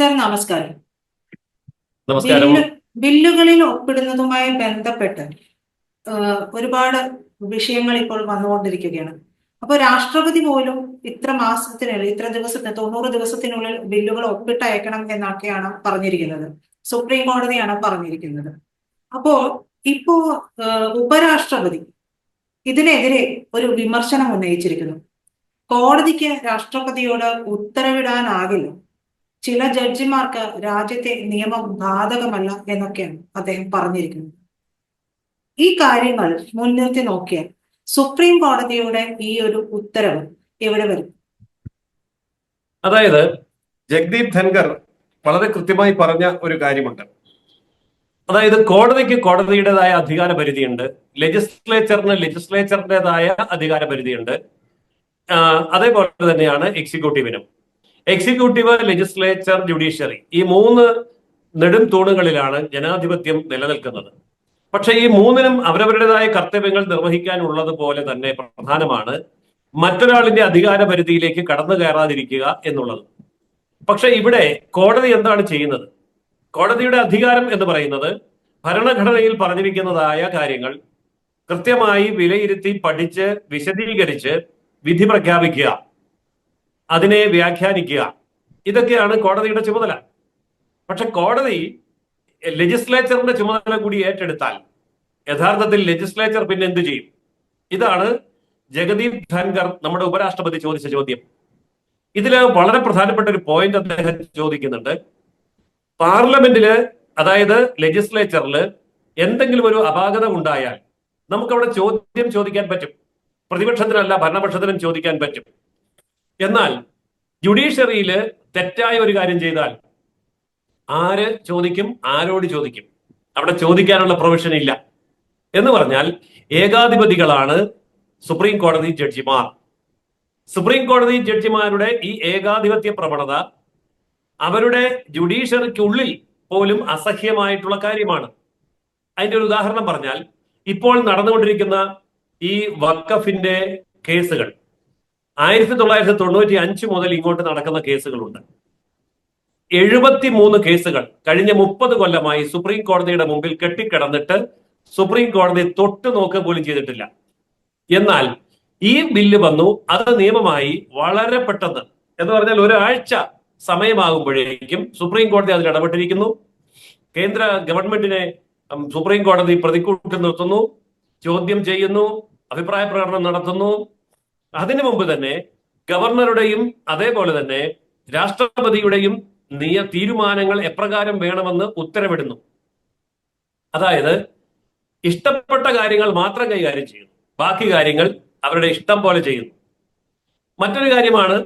Sir നമസ്കാരം. നമസ്കാരം. ബില്ലുകളിൽ ഒപ്പിടുന്നതുമായി ബന്ധപ്പെട്ട് ഒരുപാട് വിഷയങ്ങൾ ഇപ്പോൾ വന്നുകൊണ്ടിരിക്കുകയാണ്. അപ്പൊ രാഷ്ട്രപതി പോലും ഇത്ര മാസത്തിനുള്ളിൽ ഇത്ര ദിവസത്തിന് തൊണ്ണൂറ് ദിവസത്തിനുള്ളിൽ ബില്ലുകൾ ഒപ്പിട്ടയക്കണം എന്നൊക്കെയാണ് പറഞ്ഞിരിക്കുന്നത്. സുപ്രീം കോടതിയാണ് പറഞ്ഞിരിക്കുന്നത്. അപ്പോ ഇപ്പോ ഉപരാഷ്ട്രപതി ഇതിനെതിരെ ഒരു വിമർശനം ഉന്നയിച്ചിരിക്കുന്നു. കോടതിക്ക് രാഷ്ട്രപതിയോട് ഉത്തരവിടാനാകില്ല. ചില ജഡ്ജിമാർക്ക് രാജ്യത്തെ നിയമം ബാധകമല്ല എന്നൊക്കെയാണ് അദ്ദേഹം പറഞ്ഞിരിക്കുന്നത്. ഈ കാര്യങ്ങൾ മുൻനിർത്തി നോക്കിയാൽ സുപ്രീം കോടതിയുടെ ഈ ഒരു ഉത്തരവ് എവിടെ വരും. അതായത് ജഗ്ദീപ് ധൻകർ വളരെ കൃത്യമായി പറഞ്ഞ ഒരു കാര്യമുണ്ട്. അതായത് കോടതിക്ക് കോടതിയുടേതായ അധികാര പരിധിയുണ്ട് ലെജിസ്ലേച്ചറിന് ലെജിസ്ലേച്ചറിന്റെതായ അധികാര പരിധിയുണ്ട് അതേപോലെ തന്നെയാണ് എക്സിക്യൂട്ടീവിനും എക്സിക്യൂട്ടീവ് ലെജിസ്ലേച്ചർ ജുഡീഷ്യറി ഈ മൂന്ന് നെടും തൂണുകളിലാണ് ജനാധിപത്യം നിലനിൽക്കുന്നത്. പക്ഷെ ഈ മൂന്നിനും അവരവരുടേതായ കർത്തവ്യങ്ങൾ നിർവഹിക്കാനുള്ളത് പോലെ തന്നെ പ്രധാനമാണ് മറ്റൊരാളിന്റെ അധികാര പരിധിയിലേക്ക് കടന്നു കയറാതിരിക്കുക എന്നുള്ളത്. പക്ഷെ ഇവിടെ കോടതി എന്താണ് ചെയ്യുന്നത്? കോടതിയുടെ അധികാരം എന്ന് പറയുന്നത് ഭരണഘടനയിൽ പറഞ്ഞിരിക്കുന്നതായ കാര്യങ്ങൾ കൃത്യമായി വിലയിരുത്തി പഠിച്ച് വിശദീകരിച്ച് വിധി പ്രഖ്യാപിക്കുക. അതിനെ വ്യാഖ്യാനിക്കുക. ഇതൊക്കെയാണ് കോടതിയുടെ ചുമതല. പക്ഷെ കോടതി ലെജിസ്ലേച്ചറിന്റെ ചുമതല കൂടി ഏറ്റെടുത്താൽ യഥാർത്ഥത്തിൽ ലെജിസ്ലേച്ചർ പിന്നെ എന്തു ചെയ്യും? ഇതാണ് ജഗദീപ് ധൻകർ നമ്മുടെ ഉപരാഷ്ട്രപതി ചോദിച്ച ചോദ്യം. ഇതിൽ വളരെ പ്രധാനപ്പെട്ട ഒരു പോയിന്റ് അദ്ദേഹം ചോദിക്കുന്നുണ്ട്. പാർലമെന്റിൽ അതായത് ലെജിസ്ലേച്ചറിൽ എന്തെങ്കിലും ഒരു അപാകത ഉണ്ടായാൽ നമുക്കവിടെ ചോദ്യം ചോദിക്കാൻ പറ്റും. പ്രതിപക്ഷത്തിനല്ല ഭരണപക്ഷത്തിനും ചോദിക്കാൻ പറ്റും. എന്നാൽ ജുഡീഷ്യറിയിൽ തെറ്റായ ഒരു കാര്യം ചെയ്താൽ ആര് ചോദിക്കും ആരോട് ചോദിക്കും? അവിടെ ചോദിക്കാനുള്ള പ്രൊവിഷൻ ഇല്ല. എന്ന് പറഞ്ഞാൽ ഏകാധിപതികളാണ് സുപ്രീം കോടതി ജഡ്ജിമാർ. സുപ്രീം കോടതി ജഡ്ജിമാരുടെ ഈ ഏകാധിപത്യ പ്രവണത അവരുടെ ജുഡീഷ്യറിക്കുള്ളിൽ പോലും അസഹ്യമായിട്ടുള്ള കാര്യമാണ്. അതിന്റെ ഒരു ഉദാഹരണം പറഞ്ഞാൽ ഇപ്പോൾ നടന്നുകൊണ്ടിരിക്കുന്ന ഈ വക്കഫിന്റെ കേസുകൾ. ആയിരത്തി തൊള്ളായിരത്തി തൊണ്ണൂറ്റി അഞ്ച് മുതൽ ഇങ്ങോട്ട് നടക്കുന്ന കേസുകളുണ്ട്. എഴുപത്തി മൂന്ന് കേസുകൾ കഴിഞ്ഞ മുപ്പത് കൊല്ലമായി സുപ്രീം കോടതിയുടെ മുമ്പിൽ കെട്ടിക്കിടന്നിട്ട് സുപ്രീം കോടതി തൊട്ട് നോക്കുക പോലും ചെയ്തിട്ടില്ല. എന്നാൽ ഈ ബില്ല് വന്നു. അത് നിയമമായി വളരെ പെട്ടെന്ന്. എന്ന് പറഞ്ഞാൽ ഒരാഴ്ച സമയമാകുമ്പോഴേക്കും സുപ്രീം കോടതി അതിൽ ഇടപെട്ടിരിക്കുന്നു. കേന്ദ്ര ഗവൺമെന്റിനെ സുപ്രീം കോടതി പ്രതിക്കൂട്ട് നിർത്തുന്നു ചോദ്യം ചെയ്യുന്നു അഭിപ്രായ പ്രകടനം നടത്തുന്നു. അതിനു മുമ്പ് തന്നെ ഗവർണറുടെയും അതേപോലെ തന്നെ രാഷ്ട്രപതിയുടെയും നിയ തീരുമാനങ്ങൾ എപ്രകാരം വേണമെന്ന് ഉത്തരവിടുന്നു. അതായത് ഇഷ്ടപ്പെട്ട കാര്യങ്ങൾ മാത്രം കൈകാര്യം ചെയ്യുന്നു. ബാക്കി കാര്യങ്ങൾ അവരുടെ ഇഷ്ടം പോലെ ചെയ്യുന്നു. മറ്റൊരു കാര്യമാണ്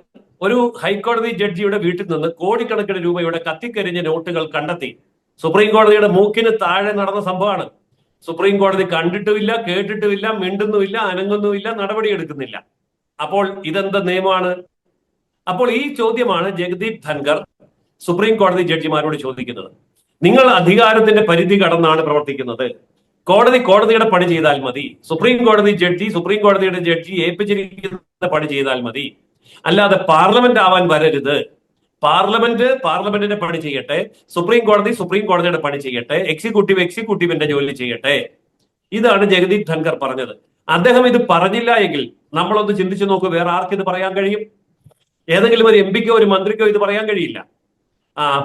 ഒരു ഹൈക്കോടതി ജഡ്ജിയുടെ വീട്ടിൽ നിന്ന് കോടിക്കണക്കിന് രൂപയുടെ കത്തിക്കരിഞ്ഞ നോട്ടുകൾ കണ്ടെത്തി. സുപ്രീം കോടതിയുടെ മൂക്കിന് താഴെ നടന്ന സംഭവമാണ്. സുപ്രീം കോടതി കണ്ടിട്ടുമില്ല കേട്ടിട്ടുമില്ല മിണ്ടുന്നുമില്ല അനങ്ങുന്നുമില്ല നടപടിയെടുക്കുന്നില്ല. അപ്പോൾ ഇതെന്ത് നിയമമാണ്? അപ്പോൾ ഈ ചോദ്യമാണ് ജഗദീപ് ധൻഖർ സുപ്രീം കോടതി ജഡ്ജിമാരോട് ചോദിക്കുന്നത്. നിങ്ങൾ അധികാരത്തിന്റെ പരിധി കടന്നാണ് പ്രവർത്തിക്കുന്നത്. കോടതി കോടതിയുടെ പണി ചെയ്താൽ മതി. സുപ്രീം കോടതി ജഡ്ജി സുപ്രീം കോടതിയുടെ ജഡ്ജി ഏൽപ്പിച്ചിരിക്കുന്ന പണി ചെയ്താൽ മതി. അല്ലാതെ പാർലമെന്റ് ആവാൻ വരരുത്. പാർലമെന്റ് പാർലമെന്റിന്റെ പണി ചെയ്യട്ടെ. സുപ്രീം കോടതി സുപ്രീം കോടതിയുടെ പണി ചെയ്യട്ടെ. എക്സിക്യൂട്ടീവ് എക്സിക്യൂട്ടീവിന്റെ ജോലി ചെയ്യട്ടെ. ഇതാണ് ജഗദീപ് ധൻഖർ പറഞ്ഞത്. അദ്ദേഹം ഇത് പറഞ്ഞില്ല എങ്കിൽ നമ്മളൊന്ന് ചിന്തിച്ചു നോക്കൂ വേറെ ആർക്കിത് പറയാൻ കഴിയും? ഏതെങ്കിലും ഒരു എം പിക്കോ ഒരു മന്ത്രിക്കോ ഇത് പറയാൻ കഴിയില്ല.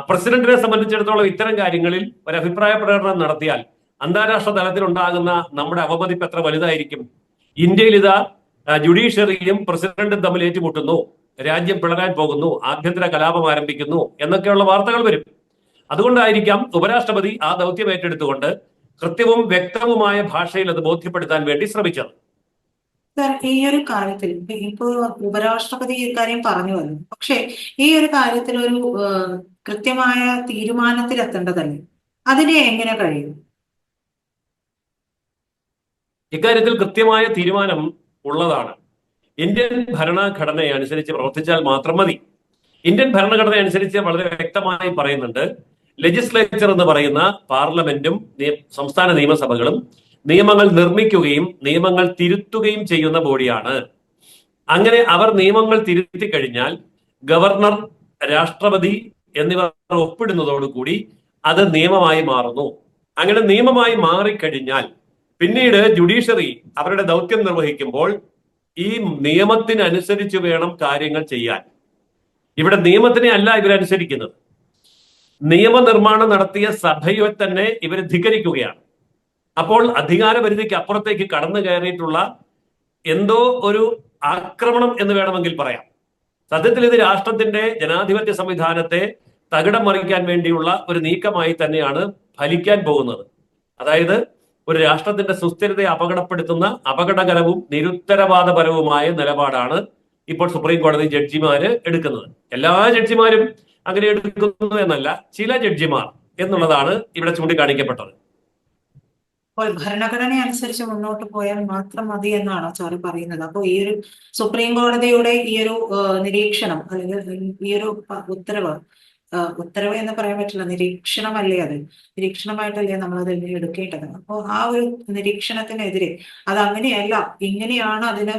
പ്രസിഡന്റിനെ സംബന്ധിച്ചിടത്തോളം ഇത്തരം കാര്യങ്ങളിൽ ഒരു അഭിപ്രായ പ്രകടനം നടത്തിയാൽ അന്താരാഷ്ട്ര തലത്തിൽ ഉണ്ടാകുന്ന നമ്മുടെ അവമതിപ്പ് എത്ര വലുതായിരിക്കും? ഇന്ത്യയിൽ ഇതാ ജുഡീഷ്യറിയും പ്രസിഡന്റും തമ്മിൽ ഏറ്റുമുട്ടുന്നു. രാജ്യം പിളരാൻ പോകുന്നു ആഭ്യന്തര കലാപം ആരംഭിക്കുന്നു എന്നൊക്കെയുള്ള വാർത്തകൾ വരും. അതുകൊണ്ടായിരിക്കാം ഉപരാഷ്ട്രപതി ആ ദൗത്യം ഏറ്റെടുത്തുകൊണ്ട് കൃത്യവും വ്യക്തവുമായ ഭാഷയിൽ അത് ബോധ്യപ്പെടുത്താൻ വേണ്ടി ശ്രമിച്ചത്. സർ ഈ ഒരു കാര്യത്തിൽ ഇപ്പൊ- ഉപരാഷ്ട്രപതി ഈ കാര്യം പറഞ്ഞു വന്നു. പക്ഷേ ഈ ഒരു കാര്യത്തിൽ ഒരു കൃത്യമായ തീരുമാനത്തിൽ തീരുമാനത്തിലെത്തേണ്ടതല്ലേ? അതിനെ എങ്ങനെ കഴിയും? ഇക്കാര്യത്തിൽ കൃത്യമായ തീരുമാനം ഉള്ളതാണ്. ഇന്ത്യൻ ഭരണഘടന അനുസരിച്ച് പ്രവർത്തിച്ചാൽ മാത്രം മതി. ഇന്ത്യൻ ഭരണഘടന അനുസരിച്ച് വളരെ വ്യക്തമായി പറയുന്നുണ്ട് ലെജിസ്ലേച്ചർ എന്ന് പറയുന്ന പാർലമെന്റും സംസ്ഥാന നിയമസഭകളും നിയമങ്ങൾ നിർമ്മിക്കുകയും നിയമങ്ങൾ തിരുത്തുകയും ചെയ്യുന്ന ബോഡിയാണ്. അങ്ങനെ അവർ നിയമങ്ങൾ തിരുത്തി കഴിഞ്ഞാൽ ഗവർണർ രാഷ്ട്രപതി എന്നിവർ ഒപ്പിടുന്നതോടുകൂടി അത് നിയമമായി മാറുന്നു. അങ്ങനെ നിയമമായി മാറിക്കഴിഞ്ഞാൽ പിന്നീട് ജുഡീഷ്യറി അവരുടെ ദൗത്യം നിർവഹിക്കുമ്പോൾ ഈ നിയമത്തിനനുസരിച്ച് വേണം കാര്യങ്ങൾ ചെയ്യാൻ. ഇവിടെ നിയമത്തിനെ അല്ല ഇവരനുസരിക്കുന്നത്. നിയമനിർമ്മാണം നടത്തിയ സഭയെ തന്നെ ഇവർ ധിക്കരിക്കുകയാണ്. അപ്പോൾ അധികാരപരിധിക്ക് അപ്പുറത്തേക്ക് കടന്നു കയറിയിട്ടുള്ള എന്തോ ഒരു ആക്രമണം എന്ന് വേണമെങ്കിൽ പറയാം. സത്യത്തിൽ ഇത് രാഷ്ട്രത്തിന്റെ ജനാധിപത്യ സംവിധാനത്തെ തകിടം മറിക്കാൻ വേണ്ടിയുള്ള ഒരു നീക്കമായി തന്നെയാണ് ഫലിക്കാൻ പോകുന്നത്. അതായത് ഒരു രാഷ്ട്രത്തിന്റെ സുസ്ഥിരതയെ അപകടപ്പെടുത്തുന്ന അപകടകരവും നിരുത്തരവാദപരവുമായ നിലപാടാണ് ഇപ്പോൾ സുപ്രീം കോടതി ജഡ്ജിമാര് എടുക്കുന്നത്. എല്ലാ ജഡ്ജിമാരും അങ്ങനെ എടുക്കുന്നു എന്നല്ല ചില ജഡ്ജിമാർ എന്നുള്ളതാണ് ഇവിടെ ചൂണ്ടിക്കാണിക്കപ്പെട്ടത്. അപ്പോൾ ഭരണഘടന അനുസരിച്ച് മുന്നോട്ട് പോയാൽ മാത്രം മതി എന്നാണ് സാറ് പറയുന്നത്? അപ്പോൾ ഈ ഒരു സുപ്രീം കോടതിയുടെ ഈ ഒരു നിരീക്ഷണം അല്ലെങ്കിൽ ഈ ഒരു ഉത്തരവ് ഉത്തരവ് എന്ന് പറയാൻ പറ്റില്ല നിരീക്ഷണമല്ലേ അത്? നിരീക്ഷണമായിട്ടല്ലേ നമ്മൾ അത് എടുക്കേണ്ടത്? അപ്പോൾ ആ ഒരു നിരീക്ഷണത്തിനെതിരെ അത് അങ്ങനെയല്ല ഇങ്ങനെയാണ് അതിന്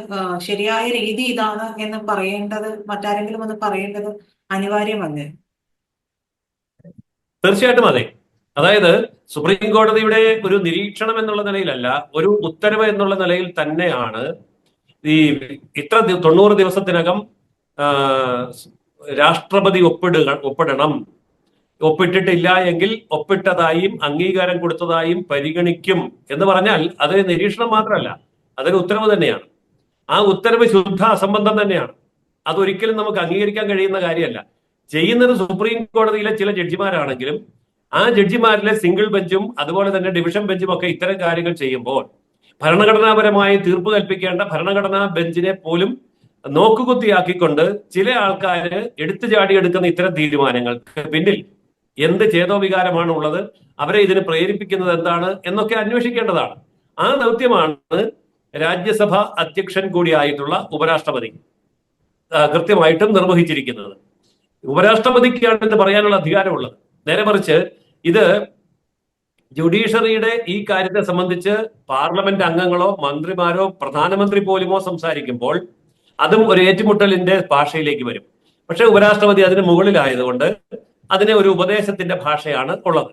ശരിയായ രീതി ഇതാണ് എന്ന് പറയേണ്ടത് മറ്റാരെങ്കിലും ഒന്ന് പറയേണ്ടത് അനിവാര്യമല്ലേ തീർച്ചയായിട്ടും അതെ. അതായത് സുപ്രീം കോടതിയുടെ ഒരു നിരീക്ഷണം എന്നുള്ള നിലയിലല്ല ഒരു ഉത്തരവ് എന്നുള്ള നിലയിൽ തന്നെയാണ് ഈ ഇത്ര തൊണ്ണൂറ് ദിവസത്തിനകം രാഷ്ട്രപതി ഒപ്പിടുക ഒപ്പിടണം. ഒപ്പിട്ടിട്ടില്ല എങ്കിൽ ഒപ്പിട്ടതായും അംഗീകാരം കൊടുത്തതായും പരിഗണിക്കും എന്ന് പറഞ്ഞാൽ അത് നിരീക്ഷണം മാത്രമല്ല അതൊരു ഉത്തരവ് തന്നെയാണ്. ആ ഉത്തരവ് ശുദ്ധ അസംബന്ധം തന്നെയാണ്. അതൊരിക്കലും നമുക്ക് അംഗീകരിക്കാൻ കഴിയുന്ന കാര്യമല്ല. ചെയ്യുന്നത് സുപ്രീം കോടതിയിലെ ചില ജഡ്ജിമാരാണെങ്കിലും ആ ജഡ്ജിമാരിലെ സിംഗിൾ ബെഞ്ചും അതുപോലെ തന്നെ ഡിവിഷൻ ബെഞ്ചും ഒക്കെ ഇത്തരം കാര്യങ്ങൾ ചെയ്യുമ്പോൾ ഭരണഘടനാപരമായി തീർപ്പ് കൽപ്പിക്കേണ്ട ഭരണഘടനാ ബെഞ്ചിനെ പോലും നോക്കുകുത്തിയാക്കിക്കൊണ്ട് ചില ആൾക്കാർ എടുത്തു ചാടി എടുക്കുന്ന ഇത്തരം തീരുമാനങ്ങൾക്ക് പിന്നിൽ എന്ത് ചേതോവികാരമാണ് ഉള്ളത് അവരെ ഇതിന് പ്രേരിപ്പിക്കുന്നത് എന്താണ് എന്നൊക്കെ അന്വേഷിക്കേണ്ടതാണ്. ആ ദൗത്യമാണ് രാജ്യസഭ അധ്യക്ഷൻ കൂടിയായിട്ടുള്ള ഉപരാഷ്ട്രപതി. കൃത്യമായിട്ടും നിർവഹിച്ചിരിക്കുന്നത്. ഉപരാഷ്ട്രപതിക്കാണ് ഇത് പറയാനുള്ള അധികാരമുള്ളത്. നേരെ മറിച്ച് ഇത് ജുഡീഷ്യറിയുടെ ഈ കാര്യത്തെ സംബന്ധിച്ച് പാർലമെന്റ് അംഗങ്ങളോ മന്ത്രിമാരോ പ്രധാനമന്ത്രി പോലുമോ സംസാരിക്കുമ്പോൾ അതും ഒരു ഏറ്റുമുട്ടലിന്റെ ഭാഷയിലേക്ക് വരും. പക്ഷെ ഉപരാഷ്ട്രപതി അതിന് മുകളിലായതുകൊണ്ട് അതിനെ ഒരു ഉപദേശത്തിന്റെ ഭാഷയാണ് ഉള്ളത്.